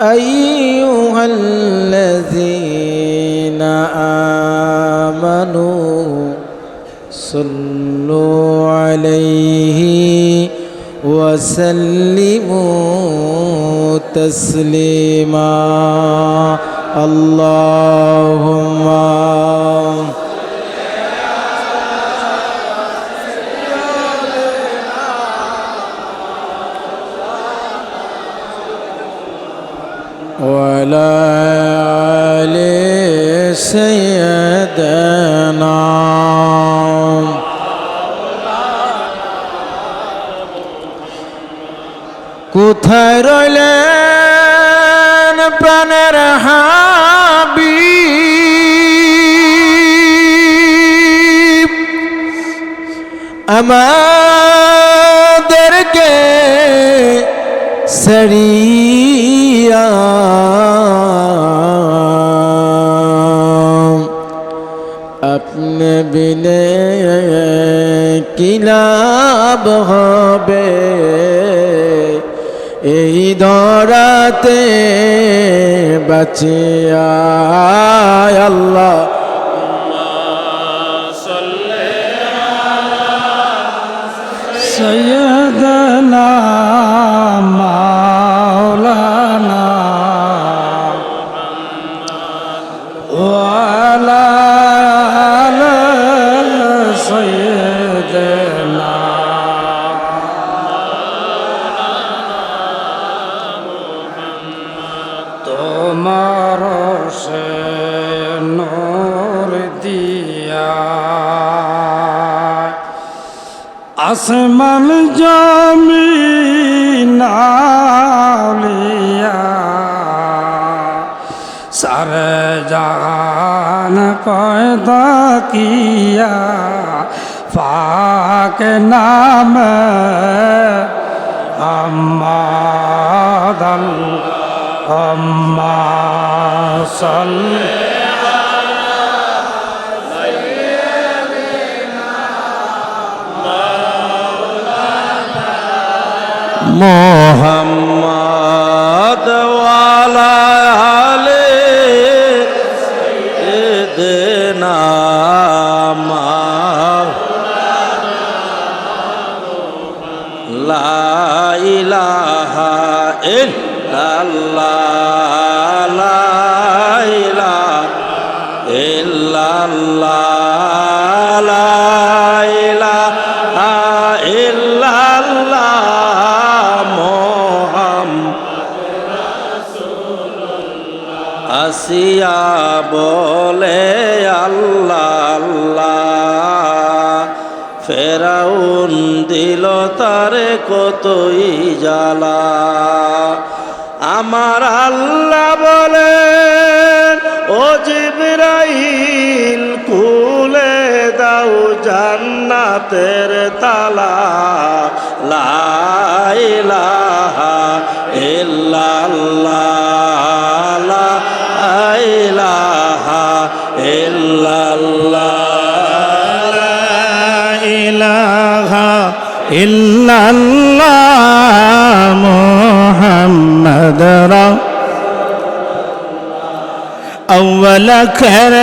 أيها الذين آمنوا صلوا عليه وسلموا تسليما. اللهم وعلى آل سيدنا কোথায় রইলেন প্রাণের হাবি আমাদেরকে সরিয়া বাঁচিয়া আল্লাহ। সারে জাহান কয়দা কিয়া পাক নাম আম্মাদাল আম্মা সাল্লি মোহাম্মদ আসিয়া বলে, আল্লাহ আল্লাহ। ফেরাউন দিল তারে কতই জ্বালা। আমার আল্লাহ বলে ও জিবরাইল, খুলে দাও জান্নাতের তালা। লা মোহাম্মদ أول خير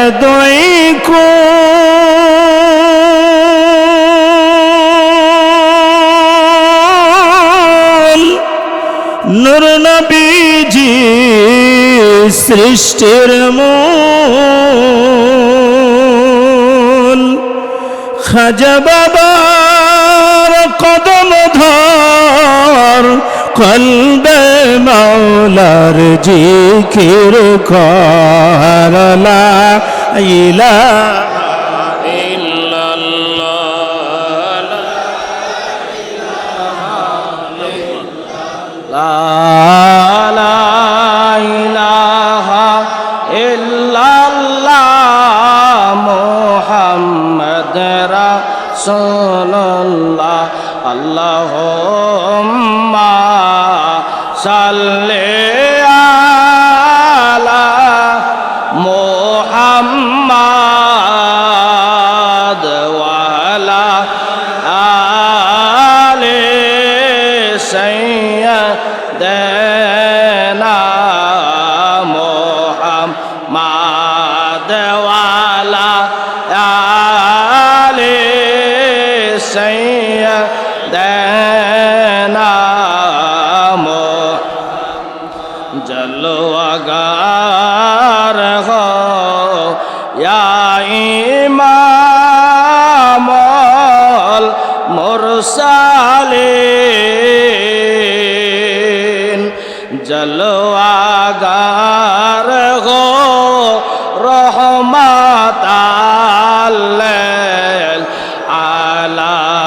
দইকুল নূর নবীজি সৃষ্টির মূল খাজা বাবার কলবে মৌলার জি খির ইলা মোহাম্মদ রাসূলুল্লাহ। same. জলওয়াগার হো রহমত আল্লাহ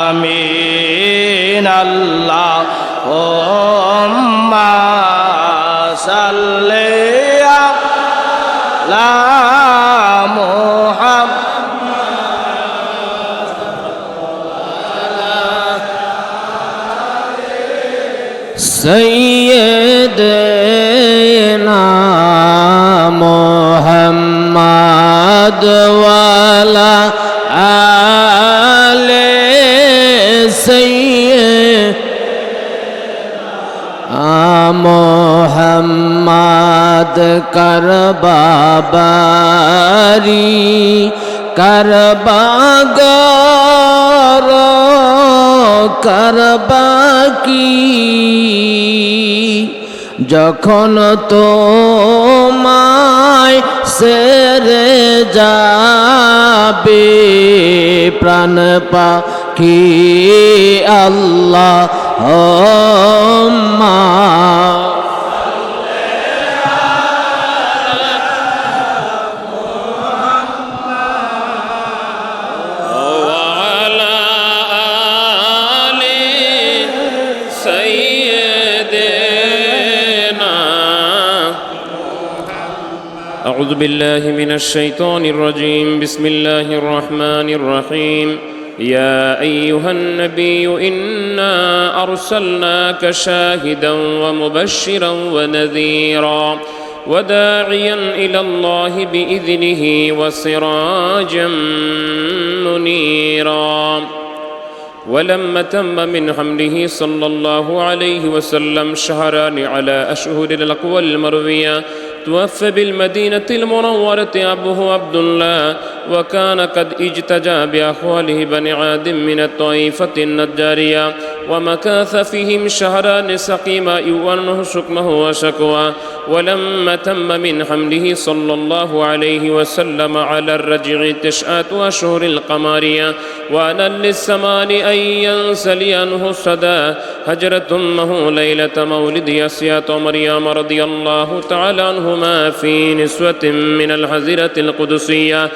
আলামিন আল্লাহ ওম্মা সাল্লি আলা বাবারি কারবাগর কারবাকি যখন তো মায় সেরে যাবে প্রাণ পা কি আল্লাহ মা أعوذ بالله من الشيطان الرجيم. بسم الله الرحمن الرحيم. يا أيها النبي إنا أرسلناك شاهدا ومبشرا ونذيرا وداعيا إلى الله بإذنه وسراجا منيرا. ولما تم من حمله صلى الله عليه وسلم شهران على أشهر الأقوى المروية توفى بالمدينة المنورة أبوه عبد الله. وكان قد اجتجى بأخواله بني عاد من الطائفة النجارية ومكاث فيهم شهران سقيما يؤنه سكمه وشكوى ولما تم من حمله صلى الله عليه وسلم على الرجع تسعة أشهر القمارية وأنا للسمان أن ينسلي عنه الصدى هجرة أمه ليلة مولد يسيات مريم رضي الله تعالى عنهما في نسوة من الحزيرة القدسية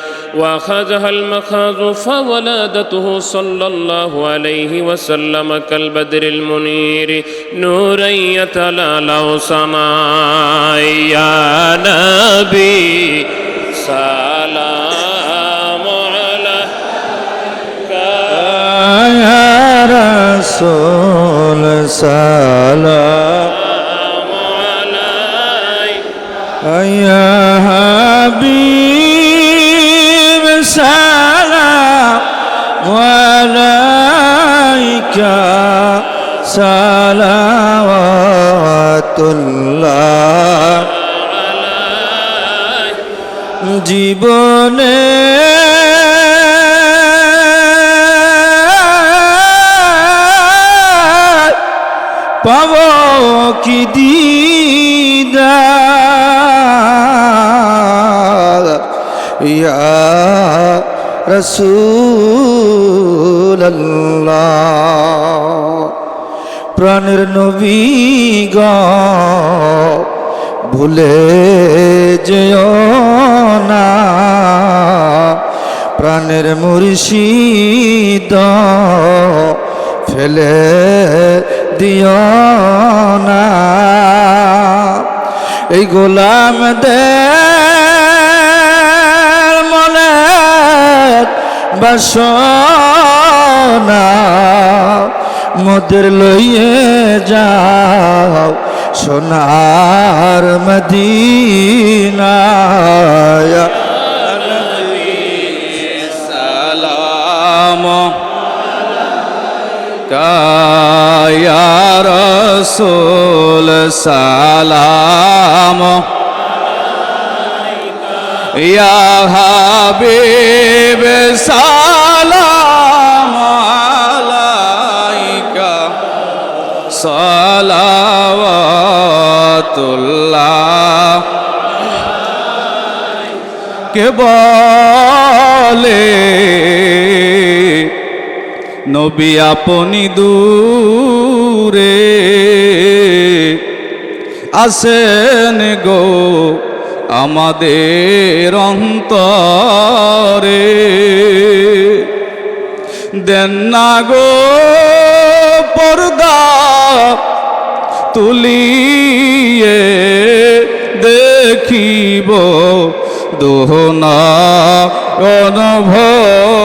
وأخذها المخاض فولادته صلى الله عليه وسلم كالبدر المنير نورا يتلالى سماء يا نبي. سلام عليك. يا رسول سلام. পাব কি ইয়া রসুল্লাহ প্রাণের নবী গ ভুলে যেও না। প্রাণের মুর্শিদ ফেলে দিও না। এই গোলাম দে মনে বাসনা মোদের লইয়ে যাও সোনার মদিনায়। সালাম। কায়া রসুল সালাম ইয়া হাবিব সালাম আলাইকা। সালাওয়াতুল্লাহ। কে বলে নবী আপনি দূরে আসেন গো আমাদের অন্তরে। দেন না গো পর্দা তুলিয়ে দেখিব দোহনা অনভরে।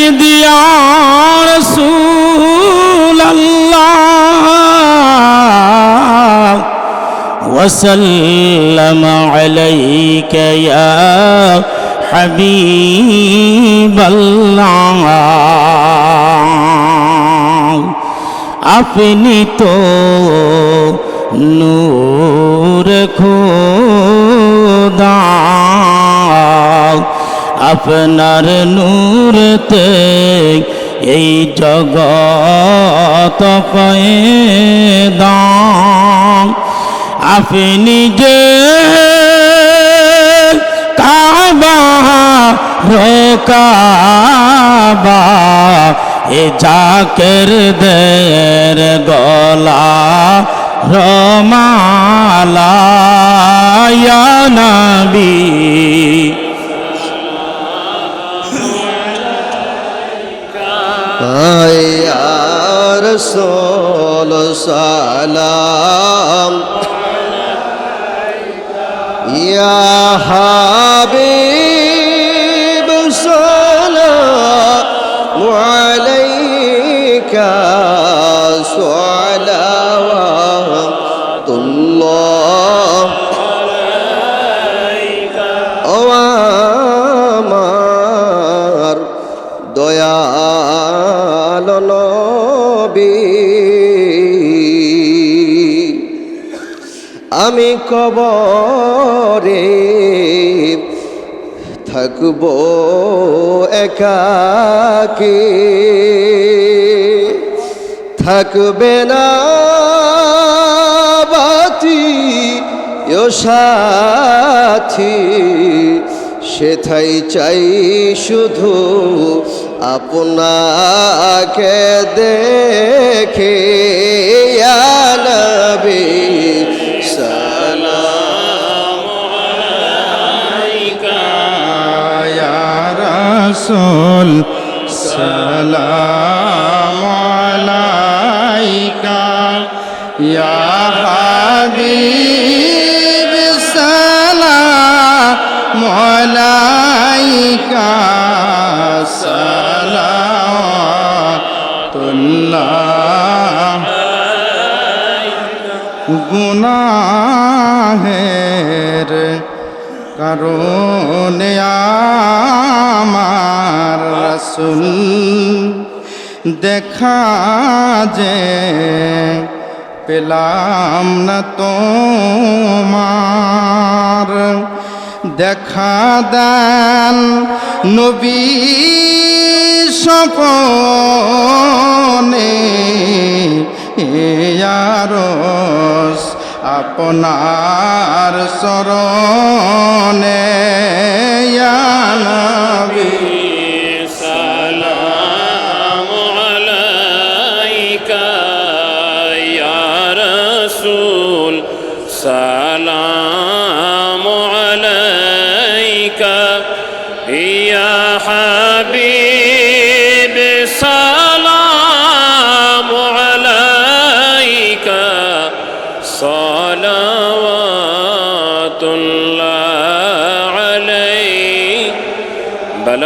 سيدي يا رسول الله وسلم عليك يا حبيب الله আপনি তো নূর খোদা আপনার নূরতে এই জগত পয়দা আপনি যে কাবা রোকাবা এ জাকের দের গলা রমালা নবী। يا رسول سلام۔ يا حبيب سلام عليك صلوات কবরে থাকব একাকে। থাকবে না বাতি সাথী সেথাই চাই শুধু আপনাকে দেখে। ইয়া রসুল সালাম আলাইকা ইয়া হাবিব সালাম আলাইকা সালাতুল্লাহ গুনাহের কারণে আ আমার রসুল দেখা যে পেলাম না তোমার দেখা দেন নবী সপনে ইয়ারস আপনার শরণে